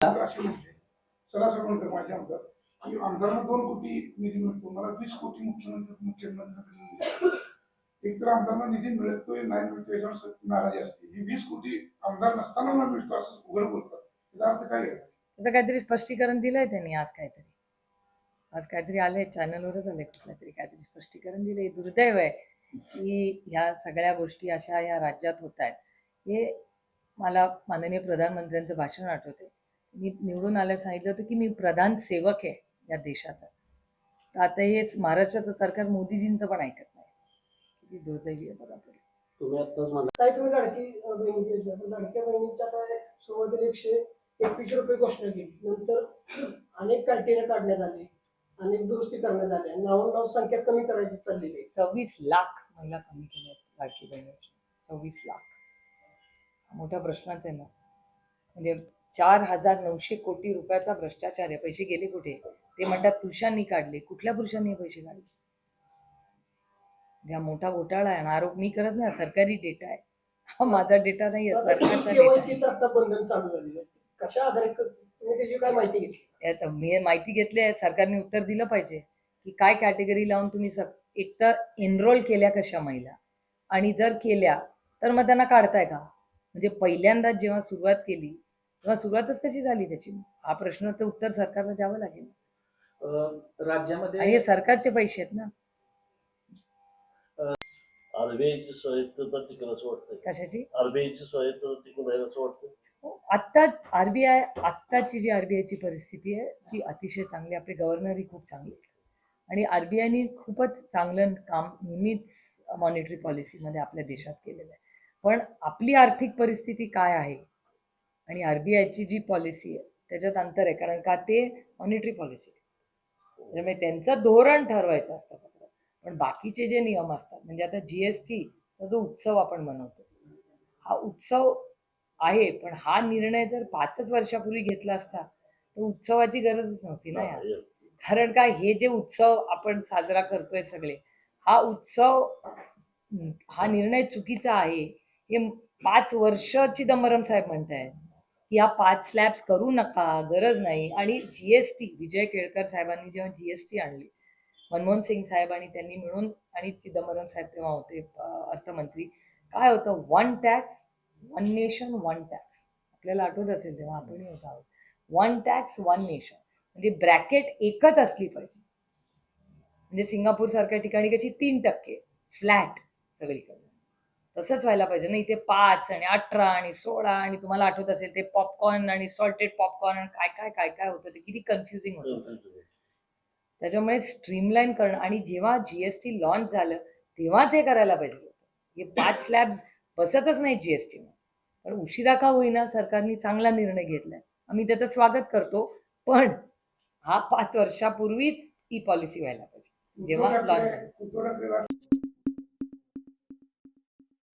सरासर म्हणतात माझ्या आमदार की आमदारांना दोन कोटी निधी मिळतो मला वीस कोटी मुख्यमंत्री मुख्यमंत्री एक तर आमदारांना निधी मिळतोय नाही मिळतोय याच्यावर नाराजी असते ही वीस कोटी आमदार नसताना मला मिळतो असं उघड बोलतात त्याचा अर्थ काय त्याचं काहीतरी स्पष्टीकरण दिलंय त्यांनी आज काहीतरी. आज काहीतरी आलंय चॅनलवरच आलंय काहीतरी काहीतरी स्पष्टीकरण दिलंय. दुर्दैव आहे की ह्या सगळ्या गोष्टी अशा या राज्यात होत आहेत हे मला माननीय प्रधानमंत्र्यांचं भाषण आठवते मी निवडून आल्यावर सांगितलं होतं की मी प्रधान सेवक आहे या देशाचा. तर आता हे महाराष्ट्राचं सरकार मोदीजींचं पण ऐकत नाही. किती दुर्दैवी आहे बघा परिस्थिती. तुम्ही म्हणा काय तुम्ही लाडकी बहिणी तर लाडक्या बहिणीच्या आता सुरुवातीला एकशे एकवीस रुपये घोषणा केली. नंतर अनेक कॅन्टीन काढण्यात आले. अनेक दुरुस्ती करण्यात आल्या. नाव नाव संख्या कमी करायची चाललेली आहे. सव्वीस लाख महिला कमी केल्या आहेत लाडकी बहिणीची. सव्वीस लाख. हा मोठा प्रश्नच आहे ना. म्हणजे चार हजार नऊशे कोटी रुपयाचा भ्रष्टाचार आहे. पैसे गेले कुठे? ते म्हणतात पुरुषांनी काढले. कुठल्या पुरुषांनी पैसे काढले? म्हणजे हा मोठा घोटाळा आहे आणि आरोप मी करत नाही सरकारी डेटा आहे. हा माझा डेटा नाही आहे सरकारचा मी माहिती घेतली आहे सरकारने उत्तर दिलं पाहिजे की काय कॅटेगरी लावून तुम्ही एक तर एनरोल केल्या कशा महिला? आणि जर केल्या तर मग त्यांना काढताय का? म्हणजे पहिल्यांदा जेव्हा सुरुवात केली तेव्हा सुरुवातच कशी झाली त्याची? हा प्रश्नाचं उत्तर सरकारला द्यावं लागेल. अं, आणि राज्यामध्ये हे सरकारचे पैसे आहेत ना? आरबीआयची स्वायत्तता टिकून असं वाटतंय. कशाची? आरबीआयची स्वायत्तता टिकून आहे असं वाटतं आत्ता आरबीआय आत्ताची जी आरबीआयची परिस्थिती आहे ती अतिशय चांगली आपले गव्हर्नरही खूप चांगले आहेत. आणि आरबीआयनी खूपच चांगलं काम नेहमीच मॉनिटरी पॉलिसीमध्ये आपल्या देशात केलेलं आहे. पण आपली आर्थिक परिस्थिती काय आहे? आणि आरबीआयची जी पॉलिसी आहे त्याच्यात अंतर आहे. कारण का? ते मॉनिटरी पॉलिसी आहे. त्यामुळे त्यांचं धोरण ठरवायचं असतं फक्त. पण बाकीचे जे नियम असतात म्हणजे आता जी एस टीचा जो उत्सव आपण मनवतो हा उत्सव आहे पण हा निर्णय जर पाचच वर्षापूर्वी घेतला असता तर उत्सवाची गरजच नव्हती ना यार. कारण काय हे जे उत्सव आपण साजरा करतोय सगळे हा उत्सव हं, हा निर्णय चुकीचा आहे. हे पाच वर्ष चिदंबरम साहेब म्हणतायत. या पाच स्लॅब्स करू नका गरज नाही. आणि G S T Vijay Kelkar साहेबांनी जेव्हा जी एस टी आणली मनमोहन सिंग साहेब आणि त्यांनी मिळून आणि चिदंबरम साहेब तेव्हा होते अर्थमंत्री काय होतं? One tax one nation one tax आपल्याला आठवत असेल जेव्हा आपणही होत. आहोत वन टॅक्स वन नेशन म्हणजे ब्रॅकेट एकच असली पाहिजे. म्हणजे सिंगापूर सारख्या ठिकाणी कशी तीन टक्के फ्लॅट सगळीकडे. तसंच व्हायला पाहिजे. ना इथे पाच आणि अठरा आणि सोळा आणि तुम्हाला आठवत असेल ते पॉपकॉर्न आणि सॉल्टेड पॉपकॉर्न आणि काय काय काय काय होतं ते किती कन्फ्युजिंग होतं. त्याच्यामुळे स्ट्रीमलाईन करणं आणि जेव्हा जीएसटी लॉन्च झालं तेव्हाच हे करायला पाहिजे. होतं हे पाच स्लॅब बसतच नाही जीएसटी पण उशिरा का होईना सरकारने चांगला निर्णय घेतलाय. आम्ही त्याचं स्वागत करतो पण हा पाच वर्षापूर्वीच ही पॉलिसी व्हायला पाहिजे. जेव्हा लॉन्च झाली